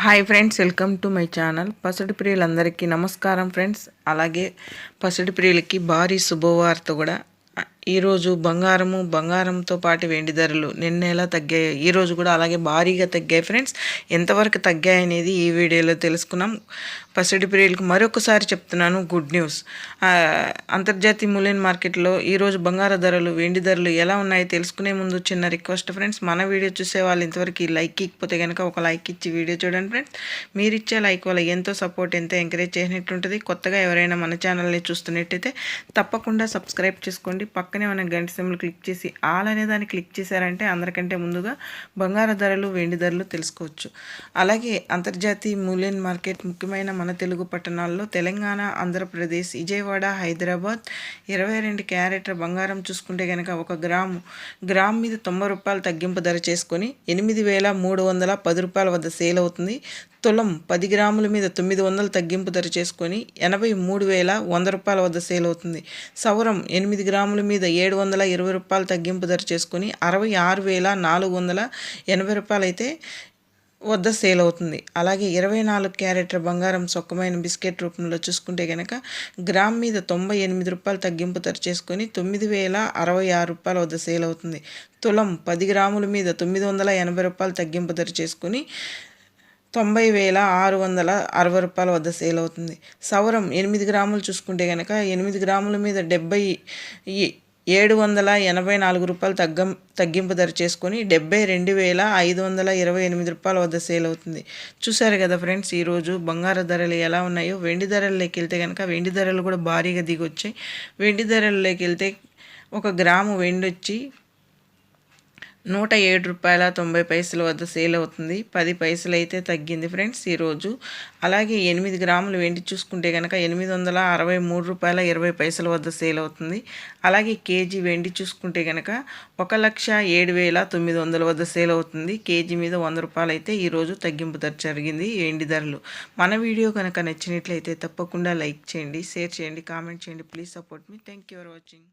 Hi friends welcome to my channel పసిడి ప్రియులందరికీ నమస్కారం ఫ్రెండ్స్ అలాగే పసిడి ప్రియులకి భారీ శుభవార్త కూడా ఈరోజు బంగారము బంగారంతో పాటు వెండి ధరలు నిన్న ఎలా తగ్గాయి ఈరోజు కూడా అలాగే భారీగా తగ్గాయి ఫ్రెండ్స్. ఎంతవరకు తగ్గాయి అనేది ఈ వీడియోలో తెలుసుకున్నాం. పసిడి ప్రియులకు మరొకసారి చెప్తున్నాను గుడ్ న్యూస్. అంతర్జాతీయ మూల్యం మార్కెట్లో ఈరోజు బంగారు ధరలు వెండి ధరలు ఎలా ఉన్నాయో తెలుసుకునే ముందు చిన్న రిక్వెస్ట్ ఫ్రెండ్స్. మన వీడియో చూసే వాళ్ళు ఇంతవరకు లైక్ ఇకపోతే కనుక ఒక లైక్ ఇచ్చి వీడియో చూడండి ఫ్రెండ్స్. మీరు ఇచ్చే లైక్ వల్ల ఎంతో సపోర్ట్ ఎంతో ఎంకరేజ్ చేసినట్టుంటుంది. కొత్తగా ఎవరైనా మన ఛానల్ని చూస్తున్నట్టయితే తప్పకుండా సబ్స్క్రైబ్ చేసుకోండి. పక్కన ఉన్న గంట సింబల్ క్లిక్ చేసి ఆల్ అనే దాన్ని క్లిక్ చేశారంటే అందరికంటే ముందుగా బంగారు ధరలు వెండి ధరలు తెలుసుకోవచ్చు. అలాగే అంతర్జాతీయ మూల్యం మార్కెట్ ముఖ్యమైన మన తెలుగు పట్టణాల్లో తెలంగాణ ఆంధ్రప్రదేశ్ విజయవాడ హైదరాబాద్ ఇరవై రెండు క్యారెట్ల బంగారం చూసుకుంటే కనుక ఒక గ్రాము గ్రామ్ మీద తొంభై రూపాయలు తగ్గింపు ధర చేసుకొని ఎనిమిది వేల మూడు వందల పది రూపాయల వద్ద సేల్ అవుతుంది. తులం పది గ్రాముల మీద తొమ్మిది వందలు తగ్గింపు ధర చేసుకొని ఎనభై మూడు వేల వంద రూపాయల వద్ద సేల్ అవుతుంది. సౌరం ఎనిమిది గ్రాముల మీద ఏడు వందల ఇరవై రూపాయలు తగ్గింపు ధర చేసుకొని అరవై ఆరు వేల నాలుగు వందల ఎనభై రూపాయలు అయితే వద్ద సేల్ అవుతుంది. అలాగే ఇరవై నాలుగు క్యారెట్ల బంగారం సొక్కమైన బిస్కెట్ రూపంలో చూసుకుంటే కనుక గ్రామ్ మీద తొంభై ఎనిమిది రూపాయలు తగ్గింపు ధర చేసుకొని తొమ్మిది వేల అరవై ఆరు రూపాయల వద్ద సేల్ అవుతుంది. తులం పది గ్రాముల మీద తొమ్మిది వందల ఎనభై రూపాయలు తగ్గింపు ధర చేసుకొని తొంభై వేల ఆరు వందల అరవై రూపాయల వద్ద సేల్ అవుతుంది. సౌరం ఎనిమిది గ్రాములు చూసుకుంటే కనుక ఎనిమిది గ్రాముల మీద డెబ్బై ఏడు వందల ఎనభై నాలుగు రూపాయలు తగ్గం తగ్గింపు ధర చేసుకొని డెబ్బై రెండు వేల ఐదు వందల ఇరవై ఎనిమిది రూపాయల వద్ద సేల్ అవుతుంది. చూసారు కదా ఫ్రెండ్స్ ఈరోజు బంగారు ధరలు ఎలా ఉన్నాయో. వెండి ధరల్లోకి వెళ్తే కనుక వెండి ధరలు కూడా భారీగా దిగొచ్చాయి. వెండి ధరల్లోకి వెళ్తే ఒక గ్రాము వెండి వచ్చి నూట ఏడు రూపాయల తొంభై పైసల వద్ద సేల్ అవుతుంది. పది పైసలు అయితే తగ్గింది ఫ్రెండ్స్ ఈరోజు. అలాగే ఎనిమిది గ్రాములు వెండి చూసుకుంటే కనుక ఎనిమిది వందల అరవై మూడు రూపాయల ఇరవై పైసల వద్ద సేల్ అవుతుంది. అలాగే కేజీ వెండి చూసుకుంటే కనుక ఒక లక్ష ఏడు వేల తొమ్మిది వందల వద్ద సేల్ అవుతుంది. కేజీ మీద వంద రూపాయలు అయితే ఈరోజు తగ్గింపు ధర జరిగింది వెండి ధరలు. మన వీడియో కనుక నచ్చినట్లయితే తప్పకుండా లైక్ చేయండి షేర్ చేయండి కామెంట్ చేయండి. Please support me. Thank you for watching.